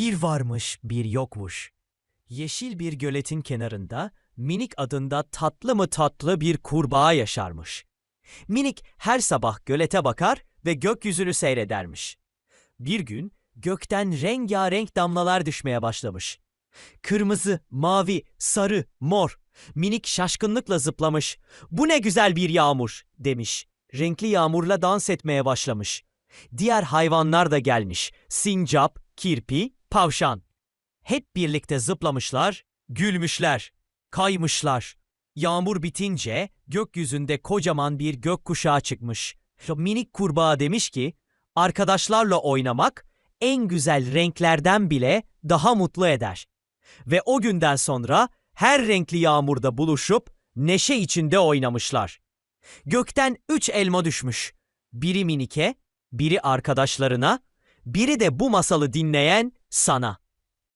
Bir varmış, bir yokmuş. Yeşil bir göletin kenarında Minik adında tatlı mı tatlı bir kurbağa yaşarmış. Minik her sabah gölete bakar ve gökyüzünü seyredermiş. Bir gün gökten rengarenk damlalar düşmeye başlamış. Kırmızı, mavi, sarı, mor. Minik şaşkınlıkla zıplamış. Bu ne güzel bir yağmur demiş. Renkli yağmurla dans etmeye başlamış. Diğer hayvanlar da gelmiş. Sincap, kirpi, tavşan. Hep birlikte zıplamışlar, gülmüşler, kaymışlar. Yağmur bitince gökyüzünde kocaman bir gökkuşağı çıkmış. Minik kurbağa demiş ki, arkadaşlarla oynamak en güzel renklerden bile daha mutlu eder. Ve o günden sonra her renkli yağmurda buluşup neşe içinde oynamışlar. Gökten üç elma düşmüş. Biri Minik'e, biri arkadaşlarına, biri de bu masalı dinleyen sana.